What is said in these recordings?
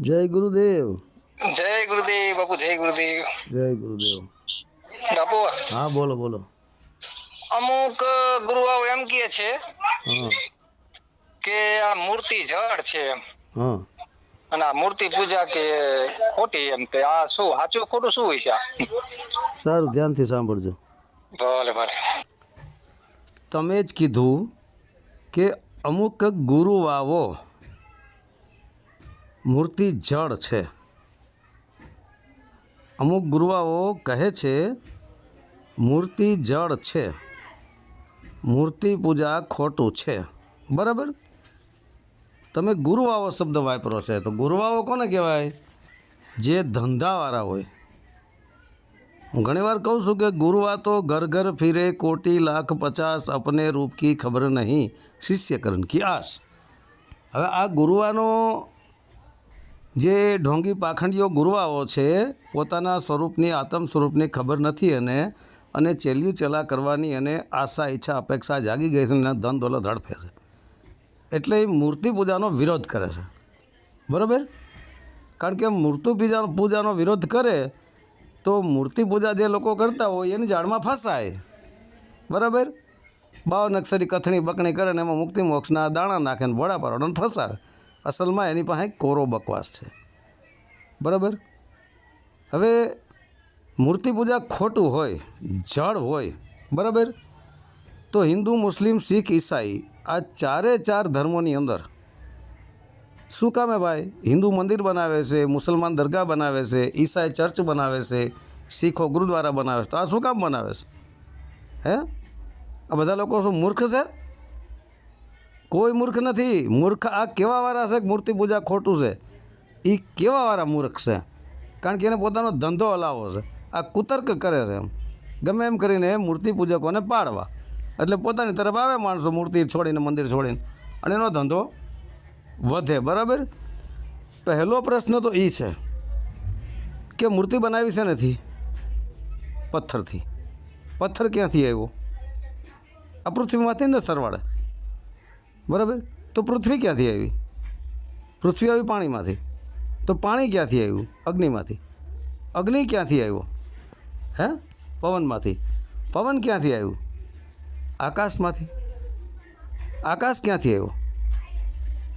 જય ગુરુદેવ. જય ગુરુદેવ બાપુ જય ગુરુદેવ. જય ગુરુદેવ. બાપુ. હા બોલો બોલો. અમુક ગુરુઓ એમ કહે છે કે આ મૂર્તિ જળ છે એમ. હા. અને આ મૂર્તિ પૂજા કે ખોટી એમ તે. આ શું સાચું ખોટું શું હોય છે આ? સારું ધ્યાનથી સાંભળજો. ભલે ભલે. તમે જ કીધું કે અમુક ગુરુવાઓ મૂર્તિ જળ છે. અમુક ગુરુવાઓ કહે છે, મૂર્તિ જળ છે. મૂર્તિ પૂજા ખોટું છે. બરાબર? તમે ગુરુવાઓ શબ્દ વાપરો છે, તો ગુરુવાઓ કોને કહેવાય? જે ધંધાવાળા હોય. હું ઘણીવાર કહું છું કે ગુરુવા તો ઘર ઘર ફિરે, કોટી લાખ પચાસ, અપને રૂપ કી ખબર નહીં. શિષ્યકરણ કી આસ હવે આ ગુરુવાનો જે ઢોંગી પાખંડીઓ ગુરવાઓ છે, પોતાના સ્વરૂપની, આત્મ સ્વરૂપની ખબર નથી અને અને ચેલ્યું ચલા કરવાની અને આશા, ઈચ્છા, અપેક્ષા જાગી ગઈ છે અને ધન દોલત હડફે છે. એટલે એ મૂર્તિ પૂજાનો વિરોધ કરે છે. બરાબર? કારણ કે મૂર્તિ પૂજા, પૂજાનો વિરોધ કરે, તો મૂર્તિ પૂજા જે લોકો કરતા હોય એની જાળમાં ફસાય. બરાબર? બાવ નક્સરી કથણી બકણી કરે ને એમાં મુક્તિ મોક્ષના દાણા નાખે ને ભોળા પાડોને ફસાવે. અસલમાં એની પાસે કોરો બકવાસ છે. બરાબર? હવે મૂર્તિ પૂજા ખોટું હોય જળ હોય, બરાબર? તો હિન્દુ, મુસ્લિમ, શીખ, ઈસાઈ આ ચારે ચાર ધર્મોની અંદર શું કામે ભાઈ? હિન્દુ મંદિર બનાવે છે, મુસલમાન દરગાહ બનાવે છે, ઈસાઈ ચર્ચ બનાવે છે, શીખો ગુરુદ્વારા બનાવે છે. તો આ શું કામ બનાવે છે? હે? આ બધા લોકો શું મૂર્ખ છે? કોઈ મૂર્ખ નથી. મૂર્ખ આ કેવાવાળા છે મૂર્તિ પૂજા ખોટું છે? એ કેવાવાળા મૂર્ખ છે? કારણ કે એને પોતાનો ધંધો હલાવો છે. આ કુતર્ક કરે છે એમ. ગમે એમ કરીને મૂર્તિ પૂજકોને પાડવા. એટલે પોતાની તરફ આવે માણસો મૂર્તિ છોડીને, મંદિર છોડીને. અને એનો ધંધો વધે, બરાબર? પહેલો પ્રશ્ન તો એ છે કે મૂર્તિ બનાવી છે નથી? પથ્થરથી. પથ્થર ક્યાંથી આવ્યો? આ પૃથ્વીમાંથી ને સરવાળે. બરાબર? તો પૃથ્વી ક્યાંથી આવી? પૃથ્વી આવી પાણીમાંથી. તો પાણી ક્યાંથી આવ્યું? અગ્નિમાંથી. અગ્નિ ક્યાંથી આવ્યો? હે? પવનમાંથી. પવન ક્યાંથી આવ્યું? આકાશમાંથી. આકાશ ક્યાંથી આવ્યો?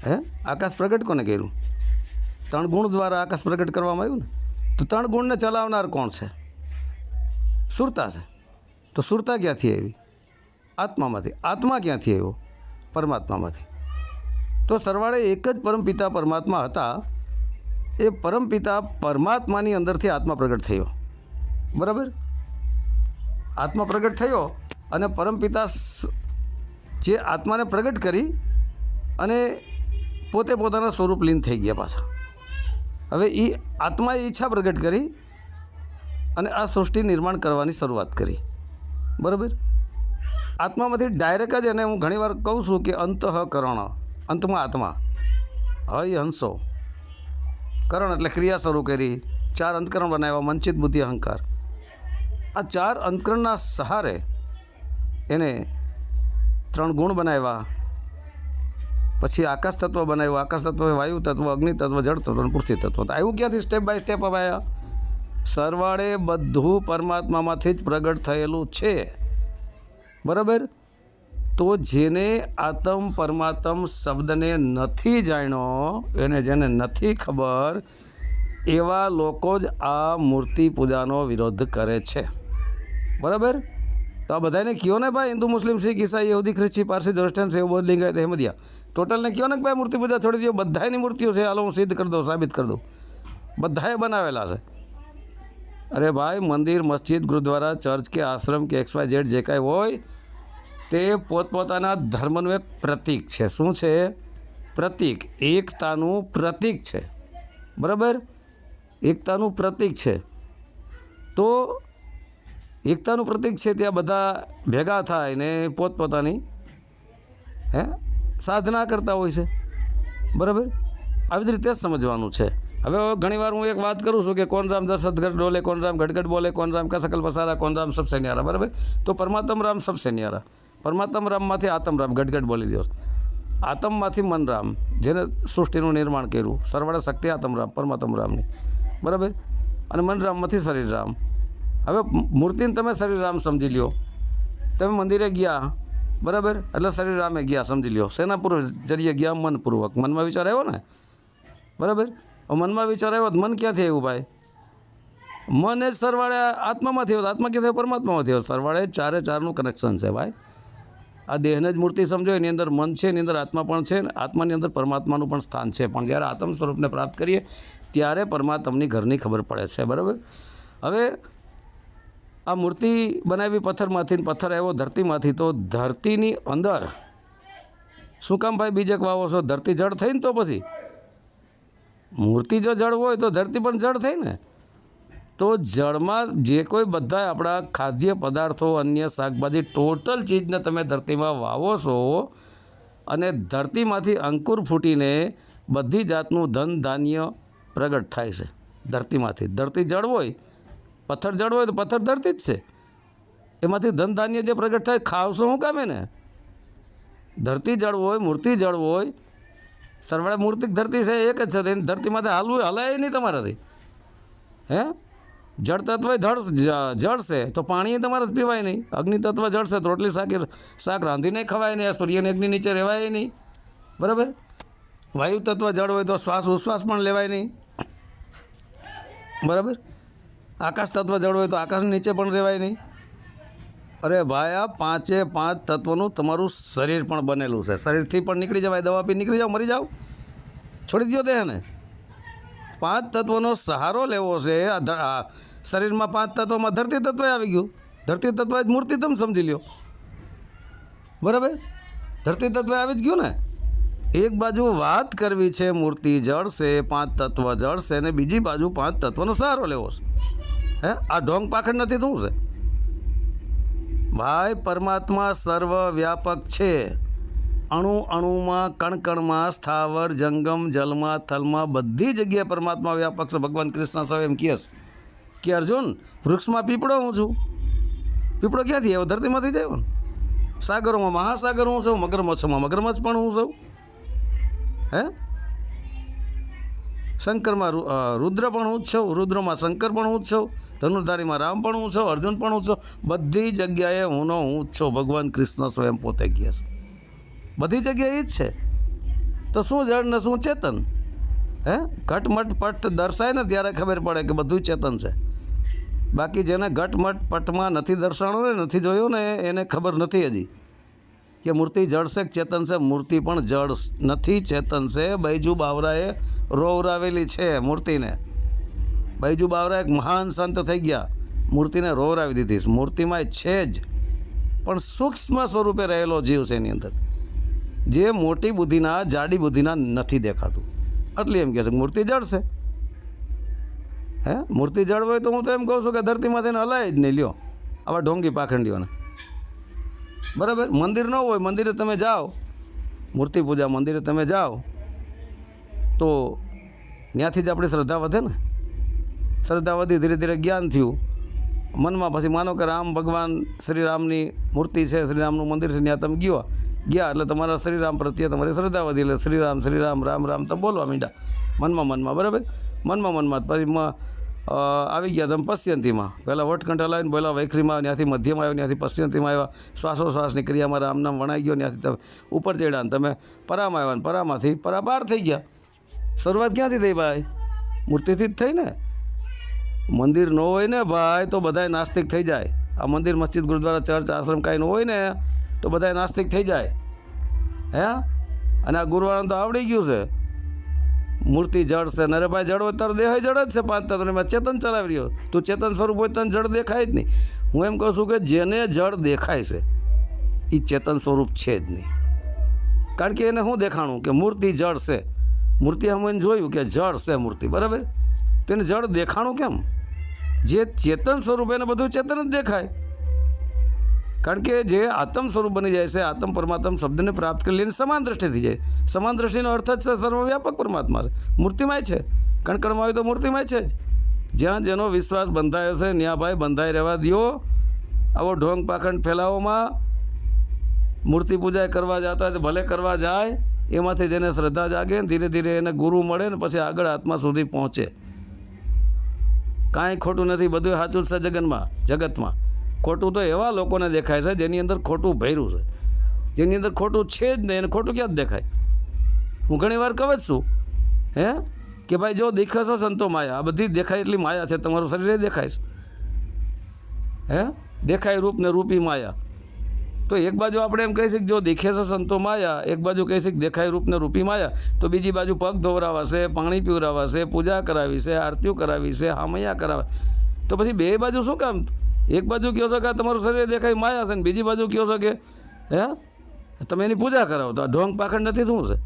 હે? આકાશ પ્રગટ કોને કર્યું? ત્રણ ગુણ દ્વારા આકાશ પ્રગટ કરવામાં આવ્યું ને? તો ત્રણ ગુણને ચલાવનાર કોણ છે? સુરતા છે. તો સુરતા ક્યાંથી આવી? આત્મામાંથી. આત્મા ક્યાંથી આવ્યો? પરમાત્મામાંથી. તો સરવાળે એક જ પરમપિતા પરમાત્મા હતા, એ પરમપિતા પરમાત્માની અંદરથી આત્મા પ્રગટ થયો. બરાબર? આત્મા પ્રગટ થયો અને પરમપિતા જે આત્માને પ્રગટ કરી અને પોતે પોતાના સ્વરૂપ લીન થઈ ગયા પાછા. હવે એ આત્માએ ઈચ્છા પ્રગટ કરી અને આ સૃષ્ટિ નિર્માણ કરવાની શરૂઆત કરી. બરાબર? આત્મામાંથી ડાયરેક્ટ જ એને હું ઘણીવાર કહું છું કે અંતઃકરણ, અંતમાં આત્મા. હય હંસો. કરણ એટલે ક્રિયા શરૂ કરી, ચાર અંતકરણ બનાવ્યા, મંચિત બુદ્ધિ, અહંકાર. આ ચાર અંતકરણના સહારે એને ત્રણ ગુણ બનાવ્યા. પછી આકાશ તત્વ બનાવ્યું. આકાશ તત્વ વાયુ તત્વ, અગ્નિ તત્વ, જળ તત્વ અને પૃથ્વી તત્વ. આવ્યું ક્યાંથી? સ્ટેપ બાય સ્ટેપ અપાયા સરવાળે બધું પરમાત્મામાંથી જ પ્રગટ થયેલું છે. બરાબર? તો જેને આતમ પરમાત્મ શબ્દને નથી જાણ્યો, એને જેને નથી ખબર, એવા લોકો જ આ મૂર્તિ પૂજાનો વિરોધ કરે છે. બરાબર? તો આ બધાને કયો ને ભાઈ? હિન્દુ, મુસ્લિમ, શીખ, ઈસાઈ, યહૂદી, ખ્રિસ્તી, પારસી દર્શન સેવ બૌદ્ધ લિંગાયત અહેમદિયા ટોટલને કયો ને ભાઈ મૂર્તિ પૂજા છોડી દો બધાની મૂર્તિઓ છે. હાલો, હું સિદ્ધ કરી દઉં, સાબિત કરી દઉં. બધાએ બનાવેલા છે. અરે ભાઈ, મંદિર, મસ્જિદ, ગુરુદ્વારા, ચર્ચ કે આશ્રમ કે એક્સ વાય ઝેડ જે કાંઈ હોય તે પોતપોતાના ધર્મનું એક પ્રતીક છે. શું છે? પ્રતીક. એકતાનું પ્રતીક છે. બરાબર? એકતાનું પ્રતીક છે. તો એકતાનું પ્રતીક છે ત્યાં બધા ભેગા થાય ને પોતપોતાની, હે? સાધના કરતા હોય છે. બરાબર? આવી જ રીતે સમજવાનું છે. હવે ઘણીવાર હું એક વાત કરું છું કે કોણ રામ દર સદગઢ ડોલે કોણ રામ ગઢગઢ બોલે, કોણ રામ કા પસારા, કોણ રામ સબસે ન્યારા બરાબર? તો પરમાત્મ રામ સબસે ન્યારા પરમાત્મ રામમાંથી આતમ રામ, ગડગડ બોલી દો આતમમાંથી મનરામ જેને સૃષ્ટિનું નિર્માણ કર્યું, સરવાળે શક્તિ આતમ રામ પરમાત્મ રામની. બરાબર? અને મનરામમાંથી શરીર રામ. હવે મૂર્તિને તમે શરીર રામ સમજી લ્યો. તમે મંદિરે ગયા, બરાબર? એટલે શરીર રામે ગયા, સમજી લ્યો. સેના પૂર્વ જરીએ ગયા, મનપૂર્વક. મનમાં વિચાર આવ્યો ને? બરાબર? મનમાં વિચાર આવ્યો મન ક્યાંથી આવ્યું ભાઈ? મન એ સરવાળે આત્મામાંથી આવ્યો. આત્મા ક્યાંથી? પરમાત્મામાંથી આવ્યો. સરવાળે ચારે ચારનું કનેક્શન છે ભાઈ. આ દેહને જ મૂર્તિ સમજો, એની અંદર મન છે, એની અંદર આત્મા પણ છે આત્માની અંદર પરમાત્માનું પણ સ્થાન છે. પણ જ્યારે આત્મ સ્વરૂપને પ્રાપ્ત કરીએ, ત્યારે પરમાત્માની ઘરની ખબર પડે છે, બરાબર? હવે આ મૂર્તિ બનાવી પથ્થરમાંથી પથ્થર આવ્યો ધરતીમાંથી, તો ધરતીની અંદર શું કામ ભાઈ બીજક વાવો છો? ધરતી જળ થઈ ને તો પછી? મૂર્તિ જો જળ હોય તો ધરતી પણ જળ થઈ ને? તો જળમાં જે કોઈ બધા આપણા ખાદ્ય પદાર્થો, અન્ય શાકભાજી, ટોટલ ચીજને તમે ધરતીમાં વાવો છો અને ધરતીમાંથી અંકુર ફૂટીને બધી જાતનું ધન ધાન્ય પ્રગટ થાય છે ધરતીમાંથી. ધરતી જળ હોય, પથ્થર જળ હોય તો પથ્થર ધરતી જ છે. એમાંથી ધન ધાન્ય જે પ્રગટ થાય, ખાવશો શું કામે ને ધરતી જળ હોય, મૂર્તિ જળ હોય, સરવાળે મૂર્તિ ધરતી છે, એક જ છે એની ધરતીમાંથી હાલવું હલાય નહીં તમારાથી. હે? જળ તત્વ ધળ જળશે, તો પાણી તમારે પીવાય નહીં. અગ્નિ તત્વ જળશે તો રોટલી શાક શાક રાંધીને ખવાય નહીં સૂર્યની અગ્નિ નીચે રહેવાય નહીં. બરાબર? વાયુ તત્વ જળ હોય તો શ્વાસ, ઉશ્વાસ પણ લેવાય નહીં. બરાબર? આકાશ તત્વ જળ હોય તો આકાશની નીચે પણ રહેવાય નહીં. અરે ભાઈ, આ પાંચે પાંચ તત્વનું તમારું શરીર પણ બનેલું છે. શરીરથી પણ નીકળી જવાય, દવા પી, નીકળી જાઓ મરી જાઓ છોડી દો દેહને. પાંચ તત્વનો સહારો લેવો છે. આ શરીરમાં પાંચ તત્વોમાં ધરતી તત્વ આવી ગયું. ધરતી તત્વ જ મૂર્તિ તમે સમજી લ્યો. બરાબર? ધરતી તત્વ આવી જ ગયું ને? એક બાજુ વાત કરવી છે, મૂર્તિ જળશે, પાંચ તત્વ જળશે અને બીજી બાજુ પાંચ તત્વનો સહારો લેવો છે. હે? આ ઢોંગ પાખડ નથી શું છે? ભાઈ, પરમાત્મા સર્વવ્યાપક છે. અણુ અણુમાં કણકણમાં, સ્થાવર, જંગમ, જલમાં, થલમાં બધી જગ્યાએ પરમાત્મા વ્યાપક છે. ભગવાન કૃષ્ણ સાહેબ એમ કહે કે અર્જુન, વૃક્ષમાં પીપળો હું છું? પીપળો ક્યાંથી આવ્યો? ધરતીમાંથી જ આવ્યો સાગરોમાં મહાસાગર હું છું, મગરમચ્છમાં મગરમચ્છ પણ હું છું? હે? શંકરમાં રુદ્ર પણ હું જ છું, રુદ્રમાં શંકર પણ હું જ છું, ધનુર્ધારીમાં રામ પણ હું છું, અર્જુન પણ હું છું. બધી જગ્યાએ હુંનો હું જ છું. ભગવાન કૃષ્ણ સ્વયં પોતે ગયા છે. બધી જગ્યાએ એ જ છે. તો શું જળ ને શું ચેતન? હે? ઘટમટ પટ દર્શાય ને ત્યારે ખબર પડે કે બધું ચેતન છે. બાકી જેને ઘટમટ પટમાં નથી દર્શાણો ને નથી જોયું ને એને ખબર નથી હજી. કે મૂર્તિ જળ છે ચેતન છે? મૂર્તિ પણ જળ નથી, ચેતન છે. બૈજુ બાવરાએ રોવરાવેલી છે મૂર્તિને. બૈજુ બાવરા એક મહાન સંત થઈ ગયા. મૂર્તિને રોવરાવી દીધી. મૂર્તિમાં છે જ. પણ સૂક્ષ્મ સ્વરૂપે રહેલો જીવ છે એની અંદર. જે મોટી બુદ્ધિના, જાડી બુદ્ધિના નથી દેખાતું. એટલે એમ કહે છે મૂર્તિ જળ છે. હે? મૂર્તિ જળ હોય તો હું તો એમ કહું છું કે ધરતીમાં તેને હલાય જ નહીં. લ્યો, આવા ઢોંગી પાખંડીઓને. બરાબર? મંદિર ન હોય, મંદિરે તમે જાઓ. મૂર્તિ પૂજા મંદિરે તમે જાઓ. તો ત્યાંથી જ આપણી શ્રદ્ધા વધે ને? શ્રદ્ધા વધી, ધીરે ધીરે જ્ઞાન થયું. મનમાં પછી માનો કે રામ ભગવાન શ્રીરામની મૂર્તિ છે, શ્રીરામનું મંદિર છે, ત્યાં તમે ગયો. ગયા એટલે તમારા શ્રી રામ પ્રત્યે તમારી શ્રદ્ધા વધી એટલે શ્રી રામ શ્રી રામ રામ તમે બોલવા માંડ્યા. મનમાં મનમાં, બરાબર? મનમાં મનમાં, પછી આવી ગયા તમે પશ્યંતીમાં. પહેલાં વટકંઠ લાવીને પહેલાં વૈખરીમાં ત્યાંથી મધ્યમાં આવ્યો, ત્યાંથી પશ્યંતીમાં આવ્યા. શ્વાસોશ્વાસની ક્રિયામાં રામનામ વણાઈ ગયો, ત્યાંથી તમે ઉપર ચડ્યા તમે પરામાં આવ્યા ને પરામાંથી પરા પાર થઈ ગયા. શરૂઆત ક્યાંથી થઈ ભાઈ? મૂર્તિથી જ થઈ ને મંદિર ન હોય ને ભાઈ, તો બધાય નાસ્તિક થઈ જાય. આ મંદિર, મસ્જિદ, ગુરુદ્વારા, ચર્ચ, આશ્રમ કાંઈ ન હોય ને. તો બધાય નાસ્તિક થઈ જાય. હે? અને આ ગુરુવારને તો આવડી ગયું છે. મૂર્તિ જળ છે. ભાઈ જળ હોય તારો દેહ જળ જ છે પાંચ તત્વમાં ચેતન ચલાવી રહ્યો. તું ચેતન સ્વરૂપ હોય તને જળ દેખાય જ નહીં. હું એમ કહું છું કે જેને જળ દેખાય છે એ ચેતન સ્વરૂપ છે જ નહીં. કારણ કે એને શું દેખાણું? કે મૂર્તિ જળ છે. મૂર્તિ અમે જોયું કે જળ છે મૂર્તિ. બરાબર? તેને જળ દેખાણું કેમ? જે ચેતન સ્વરૂપ એને બધું ચેતન જ દેખાય. કારણ કે જે આત્મ સ્વરૂપ બની જાય છે, આત્મ પરમાત્મ શબ્દને પ્રાપ્ત કરી લઈને સમાન દ્રષ્ટિ થઈ જાય. સમાન દ્રષ્ટિનો અર્થ જ છે સર્વવ્યાપક પરમાત્મા છે. મૂર્તિમાંય છે. કણકણમાં હોય તો મૂર્તિમાંય છે જ. જ્યાં જેનો વિશ્વાસ બંધાયો છે ત્યાં ભાઈ બંધાઈ રહેવા દો આવો ઢોંગ પાખંડ ફેલાવોમાં મૂર્તિ પૂજા કરવા જતા હોય તો ભલે કરવા જાય, એમાંથી જેને શ્રદ્ધા જાગે ને ધીરે ધીરે એને ગુરુ મળે ને પછી આગળ આત્મા સુધી પહોંચે. કાંઈ ખોટું નથી બધું સાચું છે જગતમાં જગતમાં. ખોટું તો એવા લોકોને દેખાય છે જેની અંદર ખોટું ભર્યું છે. જેની અંદર ખોટું છે જ નહીં, એને ખોટું ક્યાં જ દેખાય? હું ઘણી વાર કહું જ છું, હે? કે ભાઈ જો દેખે સંતો માયા, આ બધી દેખાય એટલી માયા છે, તમારું શરીરે દેખાય હે? દેખાય રૂપ ને રૂપી માયા. તો એક બાજુ આપણે એમ કહી શકીએ જો દેખે સંતો માયા, એક બાજુ કહી શકીએ દેખાય રૂપ ને રૂપી માયા, તો બીજી બાજુ પગ ધોવરાવાશે, પાણી પીવરાવાશે, પૂજા કરાવી છે આરતીઓ કરાવી છે હામૈયા કરાવે. તો પછી બે બાજુ શું કામ? એક બાજુ કહો છો કે તમારું શરીર દેખાય માયા છે ને બીજી બાજુ કહો છો કે, હે? તમે એની પૂજા કરાવો તો આ ઢોંગ પાખંડ નથી શું છે?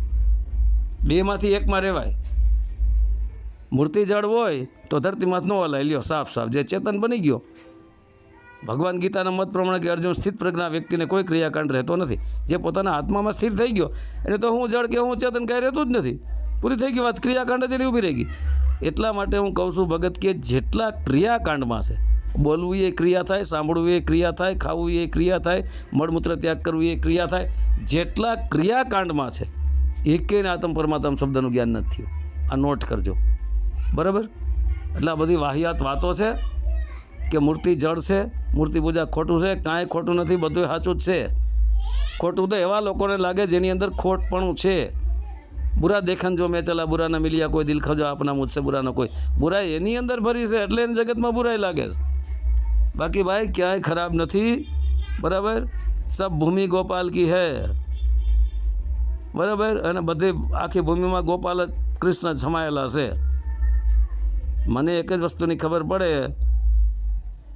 બેમાંથી એકમાં રહેવાય. મૂર્તિ જળ હોય તો ધરતીમાં ન હલાય. લ્યો, સાફ સાફ. જે ચેતન બની ગયો. ભગવાન ગીતાના મત પ્રમાણે કે અર્જુન સ્થિત પ્રજ્ઞા વ્યક્તિને કોઈ ક્રિયાકાંડ રહેતો નથી. જે પોતાના આત્મામાં સ્થિર થઈ ગયો, એને તો હું જળ કે હું ચેતન કાંઈ રહેતું જ નથી. પૂરી થઈ ગઈ વાત. ક્રિયાકાંડ જ એની ઊભી રહી ગઈ. એટલા માટે હું કહું છું ભગત કે જેટલા ક્રિયાકાંડમાં છે બોલવું એ ક્રિયા થાય, સાંભળવું એ ક્રિયા થાય, ખાવું એ ક્રિયા થાય, મળમૂત્ર ત્યાગ કરવું એ ક્રિયા થાય. જેટલા ક્રિયાકાંડમાં છે એકેય આત્મ પરમાત્મ શબ્દનું જ્ઞાન નથી થયું. આ નોટ કરજો. બરાબર? એટલે આ બધી વાહિયાત વાતો છે કે મૂર્તિ જળ છે, મૂર્તિ પૂજા ખોટું છે, કાંઈ ખોટું નથી બધું સાચું જ છે. ખોટું તો એવા લોકોને લાગે જેની અંદર ખોટપણું છે. બુરા દેખન જો મેં ચલા, બુરાના મિલ્યા કોઈ દિલ ખજો આપના મુજસે, બુરાનો કોઈ. બુરાઈ એની અંદર ભરી છે, એટલે એને જગતમાં બુરાઈ લાગે છે. બાકી ભાઈ ક્યાંય ખરાબ નથી બરાબર સબ ભૂમિ ગોપાલ કી હૈ બરાબર અને બધી આખી ભૂમિમાં ગોપાલ જ, કૃષ્ણ સમાયેલા છે। મને એક જ વસ્તુની ખબર પડે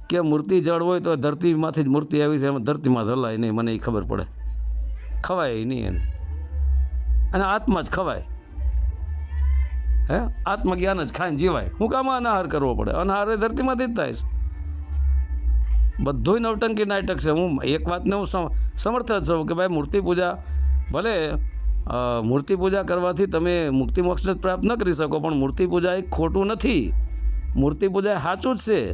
કે મૂર્તિ જળ હોય તો ધરતીમાંથી જ મૂર્તિ આવી છે, એમાં ધરતીમાં હલાય નહીં, મને એ ખબર પડે। ખવાય નહીં એને। અને આત્મા જ ખવાય। હે? આત્મજ્ઞાન જ ખાઈને જીવાય। હું કામ અનાહાર કરવો પડે? અનાહાર એ ધરતીમાંથી જ થાય છે। બધુંય નવટંકી નાટક છે. હું એક વાતને હું સમ- સમર્થ જ છું કે ભાઈ મૂર્તિ પૂજા, ભલે મૂર્તિ પૂજા કરવાથી તમે મુક્તિ મોક્ષને પ્રાપ્ત ન કરી શકો, પણ મૂર્તિ પૂજા એ ખોટું નથી. મૂર્તિ પૂજા એ સાચું જ છે.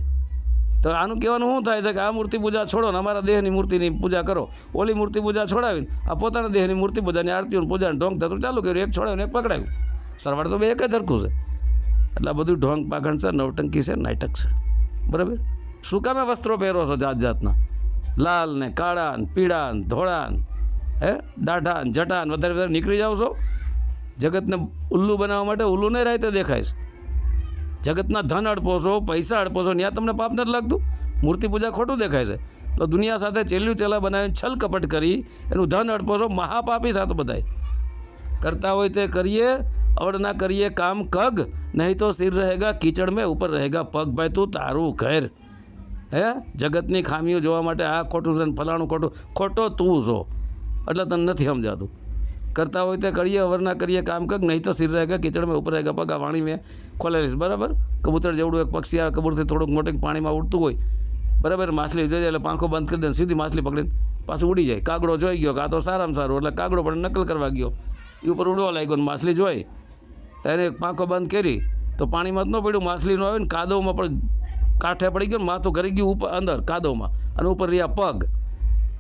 તો આનું કહેવાનું શું થાય છે કે આ મૂર્તિ પૂજા છોડો ને અમારા દેહની મૂર્તિની પૂજા કરો. ઓલી મૂર્તિ પૂજા છોડાવીને આ પોતાના દેહની મૂર્તિ પૂજાની આરતીઓ પૂજાને ઢોંગ થતું ચાલુ કર્યું, એક છોડાવ્યું ને એક પકડાયું. સરવાળ તો બે એક જ હરખું છે. એટલે બધું ઢોંગ પાખંડ છે, નવટંકી છે, નાટક છે. બરાબર? શું કામે વસ્ત્રો પહેરો છો જાત જાતના? લાલ ને કાળા ને પીળા ને ધોળા ને, હે? દાઢા ને જટા ને વધારે વધારે નીકળી જાઓ છો? જગતને ઉલ્લુ બનાવવા માટે ઉલ્લુ નહીં રાતે દેખાય છે. જગતના ધન અડપો છો, પૈસા અડપો છો ત્યાં તમને પાપ નથી લાગતું? મૂર્તિ પૂજા ખોટું દેખાય છે. તો દુનિયા સાથે ચેલ્યું ચેલા બનાવીને છલ કપટ કરી, એનું ધન અડપો છો, મહાપાપી સાથે બધાય. કરતા હોય તે કરીએ અવડ ના કરીએ કામ કગ, નહીં તો સિર રહેગા, કીચડ મેં ઉપર રહેગા પગ. ભાઈ તું તારું ઘર. હે? જગતની ખામીઓ જોવા માટે આ ખોટું છે ફલાણું ખોટું. ખોટો તું છો. એટલે તને નથી સમજાતું. કરતા હોય તે કરીએ અવરના કરીએ, કામ કર, નહીં તો સિર રહેગા કીચડ મેં ઉપર રહેગા પગા વાણી મેં ખોલેલીશ બરાબર? કબૂતર જેવડું એક પક્ષી આ કબૂતરથી થોડુંક મોટું પાણીમાં ઉડતું હોય. બરાબર? માછલી જોઈ જાય એટલે પાંખો બંધ કરી દે સીધી માછલી પકડીને પાછું ઉડી જાય. કાગડો જોઈ ગયો કાં તો સારામાં સારું, એટલે કાગડો પણ નકલ કરવા ગયો. એ ઉપર ઉડવા લાગ્યો ને માછલી જોઈ. તેને પાંખો બંધ કરી, તો પાણીમાં જ ન પડ્યું. માછલીનું આવે ને કાદવમાં પણ કાંઠે પડી ગયો માથું કરી ગયું ઉપર અંદર, કાદવમાં. અને ઉપર રહ્યા પગ.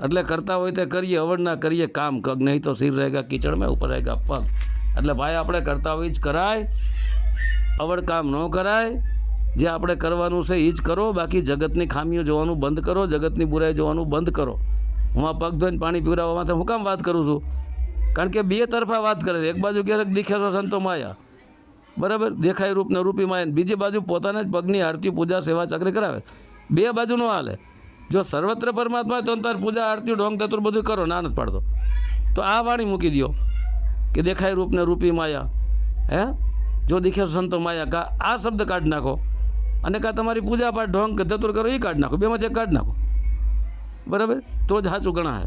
એટલે કરતા હોય તે કરીએ અવડના કરીએ, કામ કગ. નહીં તો સિર રહેગા કિચડમાં, ઉપર રહેગા પગ. એટલે ભાઈ આપણે કરતા હોય જ કરાય. અવડ કામ ન કરાય. જે આપણે કરવાનું છે એ જ કરો. બાકી જગતની ખામીઓ જોવાનું બંધ કરો. જગતની બુરાઈ જોવાનું બંધ કરો. હું આ પગ ધોઈને પાણી પીવડાવવા માટે હું કામ વાત કરું છું? કારણ કે બે તરફા વાત કરે છે. એક બાજુ ક્યારેક દીખે સંતો માયા? બરાબર? દેખાય રૂપને રૂપી માયા. બીજી બાજુ પોતાના જ પગની આરતી, પૂજા, સેવા, ચાકરી કરાવે. બે બાજુ ન હાલે. જો સર્વત્ર પરમાત્મા તો તાર પૂજા, આરતી, ઢોંગ તતુર બધું કરો, ના નથી પાડતો. તો આ વાણી મૂકી દો કે દેખાય રૂપને રૂપી માયા. હે? જો દેખે સંતો માયા, કા આ શબ્દ કાઢી નાખો. અને કાં તમારી પૂજા પાઠ, ઢોંગ ધતુર કરો એ કાઢી નાખો. બેમાંથી કાઢી નાખો. બરાબર? તો જ સાચું ગણાય.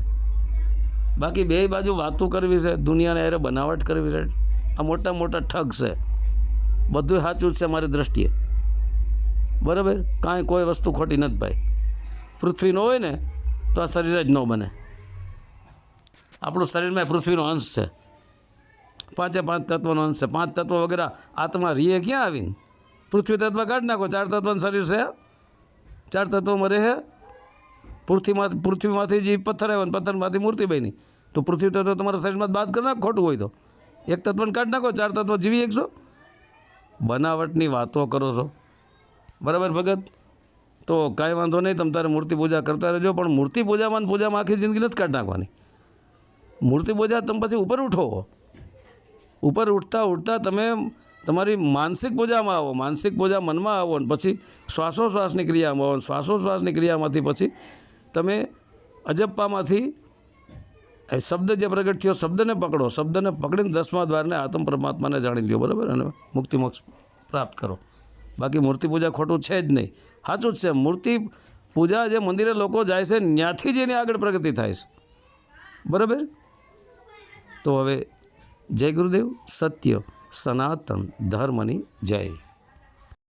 બાકી બે બાજુ વાતો કરવી છે, દુનિયાને અરે બનાવટ કરવી છે. આ મોટા મોટા ઠગ છે. બધું સાચું જ છે મારી દ્રષ્ટિએ. બરાબર? કાંઈ કોઈ વસ્તુ ખોટી નથી ભાઈ. પૃથ્વી ન હોય ને, તો આ શરીર જ ન બને. આપણું શરીરમાં પૃથ્વીનો અંશ છે. પાંચે પાંચ તત્વનો અંશ છે. પાંચ તત્વો વગેરે આત્મા રીએ ક્યાં આવીને? પૃથ્વી તત્વ કાઢી નાખો, ચાર તત્વનું શરીર છે. ચાર તત્વોમાં રહે. પૃથ્વીમાં પૃથ્વીમાંથી જે પથ્થર આવ્યો ને પથ્થરમાંથી મૂર્તિ બની. તો પૃથ્વી તત્વ તમારા શરીરમાં બાદ કરી નાખ, ખોટું હોય તો. એક તત્વને કાઢી નાખો, ચાર તત્વ જીવી એકશો બનાવટની વાતો કરો છો? બરાબર ભગત? તો કાંઈ વાંધો નહીં, તમે તારે મૂર્તિ પૂજા કરતા રહેજો, પણ મૂર્તિ પૂજામાં પૂજામાં આખી જિંદગી નથી કાઢી નાખવાની. મૂર્તિ પૂજા તમે પછી ઉપર ઉઠો. ઉપર ઉઠતા ઉઠતા તમે તમારી માનસિક પૂજામાં આવો, માનસિક પૂજા મનમાં આવો ને પછી શ્વાસોશ્વાસની ક્રિયામાં આવો શ્વાસોશ્વાસની ક્રિયામાંથી પછી તમે અજપ્પામાંથી શબ્દ જે પ્રગટ થયો, શબ્દને પકડો. શબ્દને પકડીને દસમા દ્વારને આત્મ પરમાત્માને જાણી લ્યો બરાબર? અને મુક્તિ મોક્ષ પ્રાપ્ત કરો. બાકી મૂર્તિ પૂજા ખોટું છે જ નહીં. સાચું જ છે. મૂર્તિ પૂજા જે મંદિરે લોકો જાય છે ત્યાંથી જ એની આગળ પ્રગતિ થાય છે. બરાબર? તો હવે જય ગુરુદેવ. સત્ય, સનાતન ધર્મની જય.